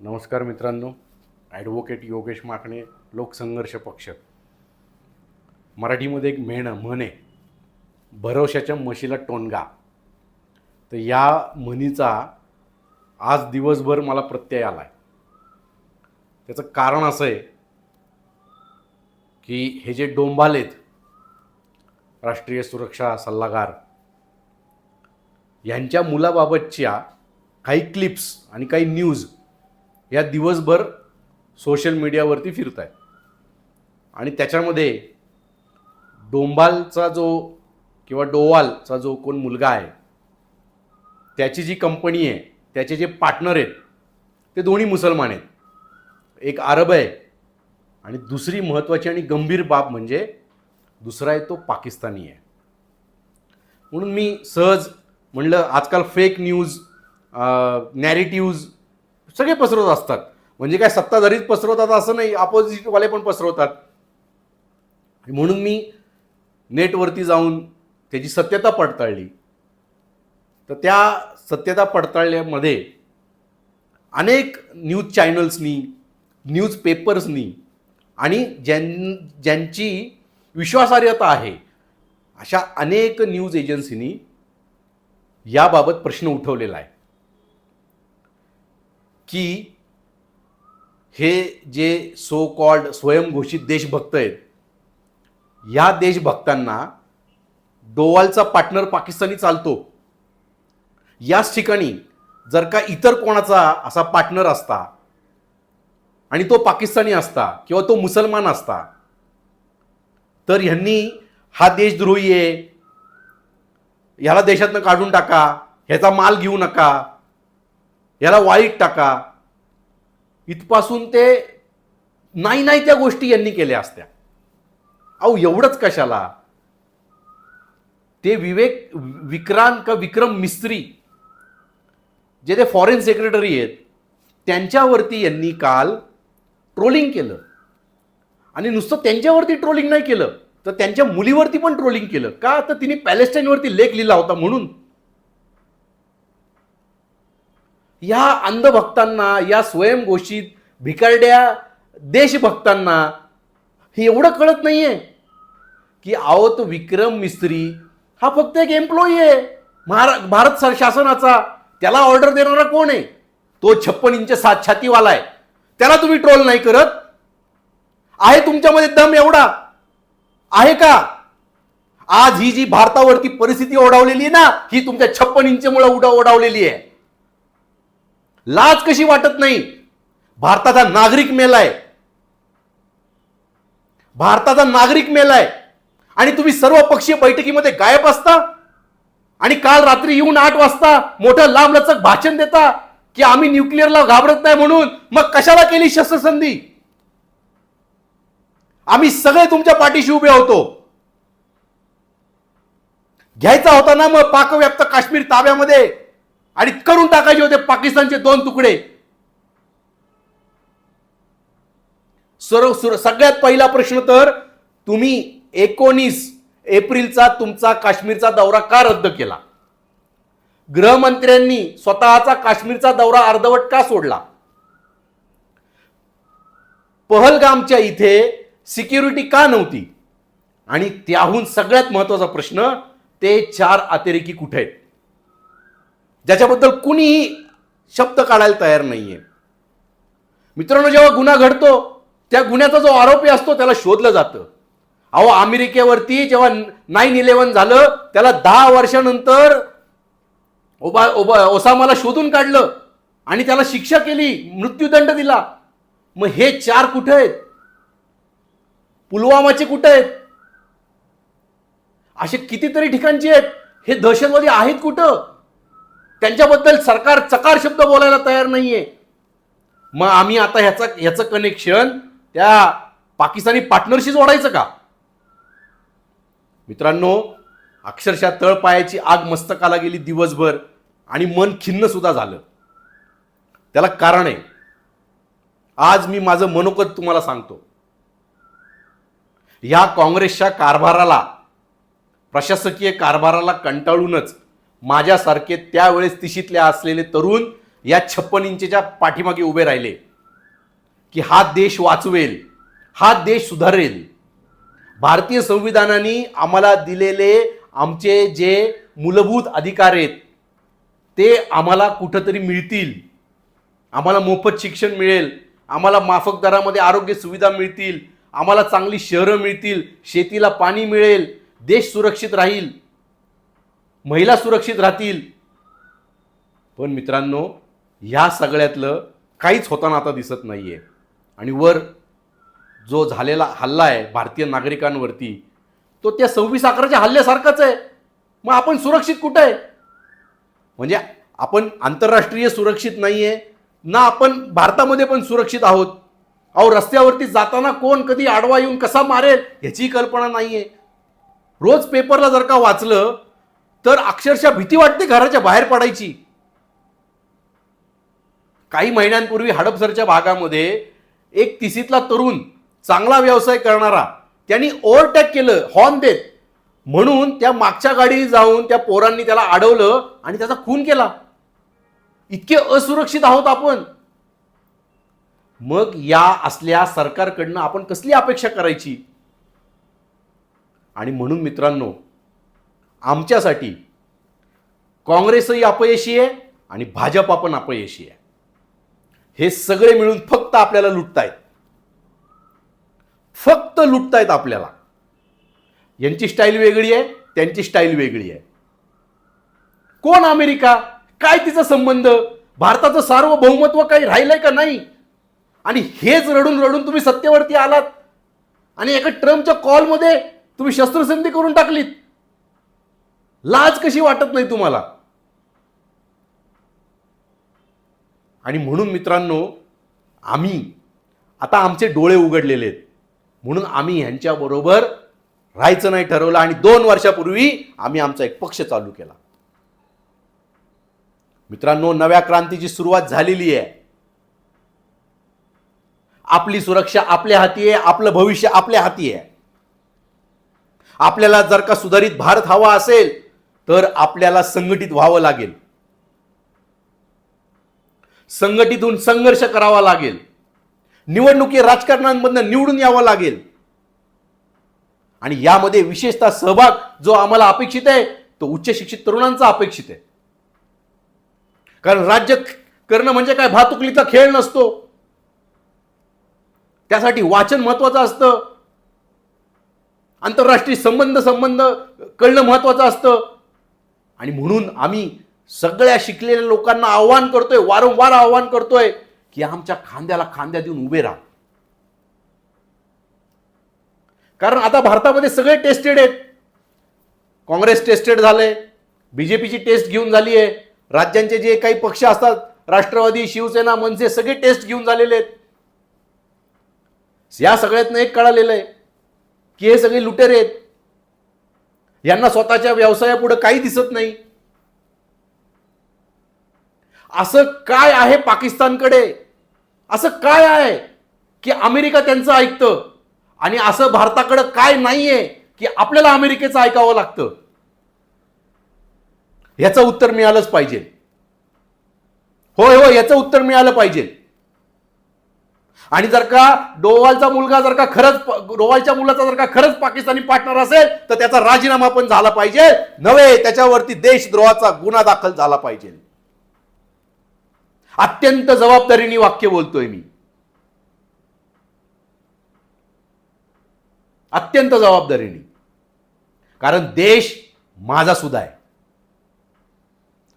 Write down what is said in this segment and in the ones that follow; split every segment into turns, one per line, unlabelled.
नमस्कार मित्रांनो. ॲडव्होकेट योगेश माकणे लोकसंघर्ष पक्ष. मराठीमध्ये एक म्हण म्हण आहे म्हशीला टोनगा तर या म्हणीचा आज दिवसभर मला प्रत्यय आला आहे त्याचं कारण असं आहे की हे जे डोंबालेत राष्ट्रीय सुरक्षा सल्लागार यांच्या मुलाबाबतच्या काही क्लिप्स आणि काही न्यूज या दिवसभर सोशल मीडियावरती फिरत आहे आणि त्याच्यामध्ये डोंबालचा जो किंवा डोवालचा जो कोण मुलगा आहे त्याची जी कंपनी आहे त्याचे जे पार्टनर आहेत ते दोन्ही मुसलमान आहेत. एक अरब आहे आणि दुसरी महत्त्वाची आणि गंभीर बाब म्हणजे दुसरा आहे तो पाकिस्तानी आहे. म्हणून मी सहज म्हणलं आजकाल फेक न्यूज नॅरेटिव्ज सगळे पसरवत असतात. म्हणजे काय सत्ताधारीच पसरवतात असं नाही अपोजिटवाले पण पसरवतात. म्हणून मी नेटवरती जाऊन त्याची सत्यता पडताळली. तर त्या सत्यता पडताळल्यामध्ये अनेक न्यूज चॅनल्सनी न्यूज पेपर्सनी आणि ज्यां ज्यांची विश्वासार्हता आहे अशा अनेक न्यूज एजन्सीनी याबाबत प्रश्न उठवलेला आहे. की हे जे सो कॉल्ड स्वयंघोषित देशभक्त आहेत या देशभक्तांना डोवालचा पार्टनर पाकिस्तानी चालतो. याच ठिकाणी जर का इतर कोणाचा असा पार्टनर असता आणि तो पाकिस्तानी असता किंवा तो मुसलमान असता तर ह्यांनी हा देशद्रोही आहे ह्याला देशातनं काढून टाका ह्याचा माल घेऊ नका याला वाईट टाका. इथपासून ते नाही नाही त्या गोष्टी यांनी केल्या असत्या. अहो एवढंच कशाला? ते विवेक विक्रांत का विक्रम मिस्त्री जे ते फॉरेन सेक्रेटरी आहेत त्यांच्यावरती यांनी काल ट्रोलिंग केलं. आणि नुसतं त्यांच्यावरती ट्रोलिंग नाही केलं तर त्यांच्या मुलीवरती पण ट्रोलिंग केलं. का? तर तिने पॅलेस्टाईनवरती लेख लिहिला होता म्हणून. या अंधभक्तांना या स्वयंघोषित भिकारड्या देशभक्तांना हे एवढं कळत नाही आहे की आहो तो विक्रम मिस्त्री हा फक्त एक एम्प्लॉई आहे. महारा भारत सर- शासनाचा त्याला ऑर्डर देणारा कोण आहे? तो छप्पन इंच सात छातीवाला आहे. त्याला तुम्ही ट्रोल नाही करत. आहे तुमच्यामध्ये दम एवढा. आहे का? आज ही जी भारतावरती परिस्थिती ओढावलेली आहे ना ही तुमच्या छप्पन इंचमुळे उडा ओढावलेली आहे. लाज कशी वाटत नाही? भारताचा नागरिक मेलाय. भारताचा नागरिक मेलाय. आणि तुम्ही सर्व पक्षीय बैठकीमध्ये गायब असता? आणि काल रात्री येऊन आठ वाजता मोठं लांबलचक भाषण देता की आम्ही न्यूक्लिअरला घाबरत नाही म्हणून मग कशाला केली शस्त्रसंधी? आम्ही सगळे तुमच्या पाठीशी उभे होतो. घ्यायचा होता ना मग पाकव्याप्त काश्मीर ताब्यामध्ये? आणि करून टाकायचे होते पाकिस्तानचे दोन तुकडे. सर्व सगळ्यात पहिला प्रश्न तर तुम्ही एकोणीस एप्रिलचा तुमचा काश्मीरचा दौरा का रद्द केला? गृहमंत्र्यांनी स्वतःचा काश्मीरचा दौरा अर्धवट का सोडला? पहलगामच्या इथे सिक्युरिटी का नव्हती? आणि त्याहून सगळ्यात महत्त्वाचा प्रश्न ते चार अतिरेकी कुठे आहेत? ज्याच्याबद्दल कुणीही शब्द काढायला तयार नाहीये. मित्रांनो जेव्हा गुन्हा घडतो त्या गुन्ह्याचा जो आरोपी असतो त्याला शोधलं जातं. अहो अमेरिकेवरती जेव्हा नाईन इलेव्हन झालं त्याला दहा वर्षानंतर ओबा ओबा ओसामाला शोधून काढलं आणि त्याला शिक्षा केली मृत्यूदंड दिला. मग हे चार कुठं आहेत? पुलवामाचे कुठं आहेत? असे कितीतरी ठिकाणचे आहेत. हे दहशतवादी आहेत कुठं? त्यांच्याबद्दल सरकार चकार शब्द बोलायला तयार नाही आहे मग आम्ही आता ह्याचा ह्याचं कनेक्शन त्या पाकिस्तानी पार्टनरशी जोडायचं का? मित्रांनो अक्षरशः तळपायाची आग मस्तकाला गेली दिवसभर आणि मन खिन्न सुद्धा झालं. त्याला कारण आहे. आज मी माझं मनोगत तुम्हाला सांगतो. ह्या काँग्रेसच्या कारभाराला प्रशासकीय कारभाराला कंटाळूनच माझ्यासारखे त्यावेळेस तिशीतले असलेले तरुण या छप्पन इंचच्या पाठीमागे उभे राहिले. की हा देश वाचवेल हा देश सुधारेल. भारतीय संविधानाने आम्हाला दिलेले आमचे जे मूलभूत अधिकार आहेत ते आम्हाला कुठंतरी मिळतील. आम्हाला मोफत शिक्षण मिळेल आम्हाला माफक दरामध्ये आरोग्य सुविधा मिळतील आम्हाला चांगली शहरं मिळतील शेतीला पाणी मिळेल देश सुरक्षित राहील. महिला सुरक्षित राहतील. पण मित्रांनो ह्या सगळ्यातलं काहीच होताना आता दिसत नाही आहे आणि वर जो झालेला हल्ला आहे भारतीय नागरिकांवरती तो त्या सव्वीस अकराच्या हल्ल्यासारखाच आहे. मग आपण सुरक्षित कुठं आहे? म्हणजे आपण आंतरराष्ट्रीय सुरक्षित नाही आहे ना आपण भारतामध्ये पण सुरक्षित आहोत. अहो रस्त्यावरती जाताना कोण कधी आडवा येऊन कसा मारेल ह्याची कल्पना नाही आहे रोज पेपरला जर का वाचलं तर अक्षरशः भीती वाटते घराच्या बाहेर पडायची. काही महिन्यांपूर्वी हडपसरच्या भागामध्ये एक तिसीतला तरुण चांगला व्यवसाय करणारा त्यांनी ओव्हरटॅक केलं हॉर्न देत. म्हणून त्या मागच्या गाडी जाऊन त्या पोरांनी त्याला अडवलं आणि त्याचा खून केला. इतके असुरक्षित आहोत आपण. मग या असल्या सरकारकडनं आपण कसली अपेक्षा करायची? आणि म्हणून मित्रांनो आमच्यासाठी. काँग्रेसही अपयशी आहे आणि भाजपा पण अपयशी आहे. हे सगळे मिळून फक्त आपल्याला लुटतायत. फक्त लुटतायत आपल्याला. यांची स्टाईल वेगळी आहे त्यांची स्टाईल वेगळी आहे. कोण अमेरिका? काय तिचा संबंध? भारताचं सार्वभौमत्व काही राहिलंय का नाही? आणि हेच रडून रडून तुम्ही सत्तेवरती आलात आणि एका ट्रम्पच्या कॉलमध्ये तुम्ही शस्त्रसंधी करून टाकलीत. लाज कशी वाटत नाही तुम्हाला? आणि म्हणून मित्रांनो आम्ही आता आमचे डोळे उघडलेले आहेत. म्हणून आम्ही ह्यांच्याबरोबर राहायचं नाही ठरवलं आणि दोन वर्षापूर्वी आम्ही आमचा एक पक्ष चालू केला. मित्रांनो नव्या क्रांतीची सुरुवात झालेली आहे. आपली सुरक्षा आपल्या हाती आहे आपलं भविष्य आपल्या हाती आहे. आपल्याला जर का सुधारित भारत हवा असेल तर आपल्याला संघटित व्हावं लागेल. संघटितून संघर्ष करावा लागेल. निवडणुकी राजकारणांमधनं निवडून यावं लागेल. आणि यामध्ये विशेषतः सहभाग जो आम्हाला अपेक्षित आहे तो उच्च शिक्षित तरुणांचा अपेक्षित आहे. कारण राज्य करणं म्हणजे काय? भातुकलीचा खेळ नसतो. त्यासाठी वाचन महत्वाचं असतं. आंतरराष्ट्रीय संबंध संबंध कळणं महत्वाचं असतं. आणि म्हणून आम्ही सगळ्या शिकलेल्या लोकांना आव्हान करतोय वारंवार आव्हान करतोय की आमच्या खांद्याला खांद्या देऊन उभे राहा. कारण आता भारतामध्ये सगळे टेस्टेड आहेत. काँग्रेस टेस्टेड झालंय बीजेपीची टेस्ट घेऊन झाली आहे. राज्यांचे जे काही पक्ष असतात राष्ट्रवादी शिवसेना मनसे सगळे टेस्ट घेऊन झालेले आहेत. या सगळ्यातनं एक कळालेलं आहे की हे सगळे लुटेरे आहेत. यांना स्वतःच्या व्यवसायापुढे काही दिसत नाही. असं काय आहे पाकिस्तानकडे? असं काय आहे की अमेरिका त्यांचं ऐकतं? आणि असं भारताकडे काय नाहीये की आपल्याला अमेरिकेचं ऐकावं लागतं? याचं उत्तर मिळालंच पाहिजे. होय होय याचं उत्तर मिळालं पाहिजे. आणि जर का डोवालचा मुलगा जर का खरंच डोवालच्या मुलाचा जर का खरंच पाकिस्तानी पार्टनर असेल तर त्याचा राजीनामा पण झाला पाहिजे. नव्हे त्याच्यावरती देशद्रोहाचा गुन्हा दाखल झाला पाहिजे. अत्यंत जबाबदारीने वाक्य बोलतोय मी. अत्यंत जबाबदारीने. कारण देश माझा सुद्धा आहे.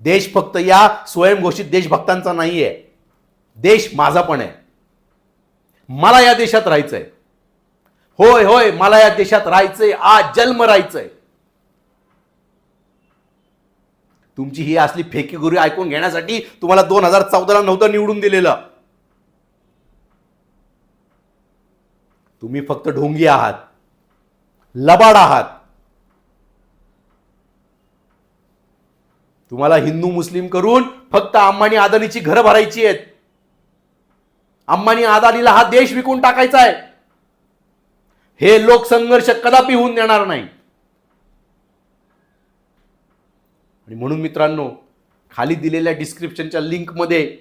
देश फक्त या स्वयंघोषित देशभक्तांचा नाही आहे देश माझा पण आहे. मला या देशात राहायचंय. होय होय मला या देशात राहायचंय. आज जन्म राहायचंय. तुमची ही असली फेकी गुरी ऐकून घेण्यासाठी तुम्हाला दोन हजार चौदाला नव्हतं निवडून दिलेलं. तुम्ही फक्त ढोंगी आहात. लबाड आहात. तुम्हाला हिंदू मुस्लिम करून फक्त अंबानी आदानीची घरं भरायची आहेत. अंबानी आदानीला हा देश विकून टाकायचा आहे. हे लोकसंघर्ष कदापि होऊन देणार नाही. आणि म्हणून मित्रांनो खाली दिलेल्या डिस्क्रिप्शनच्या लिंकमध्ये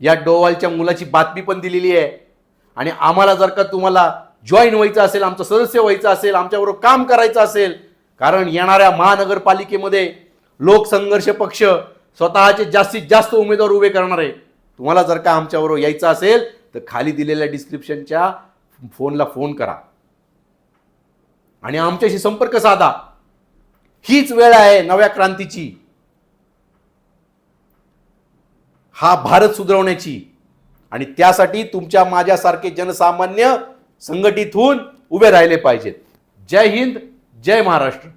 या डोवालच्या मुलाची बातमी पण दिलेली आहे. आणि आम्हाला जर का तुम्हाला जॉईन व्हायचं असेल आमचं सदस्य व्हायचं असेल आमच्याबरोबर काम करायचं असेल कारण येणाऱ्या महानगरपालिकेमध्ये लोकसंघर्ष पक्ष स्वतःचे जास्तीत जास्त उमेदवार उभे करणार. आहे तुम्हाला जर का आमच्याबरोबर यायचं असेल तर खाली दिलेल्या डिस्क्रिप्शनच्या फोनला फोन करा. आणि आमच्याशी संपर्क साधा. हीच वेळ आहे नव्या क्रांतीची. हा भारत सुधारवण्याची आणि त्यासाठी तुमच्या माझ्यासारखे जनसामान्य संघटित होऊन उभे राहिले पाहिजेत. जय हिंद जय महाराष्ट्र.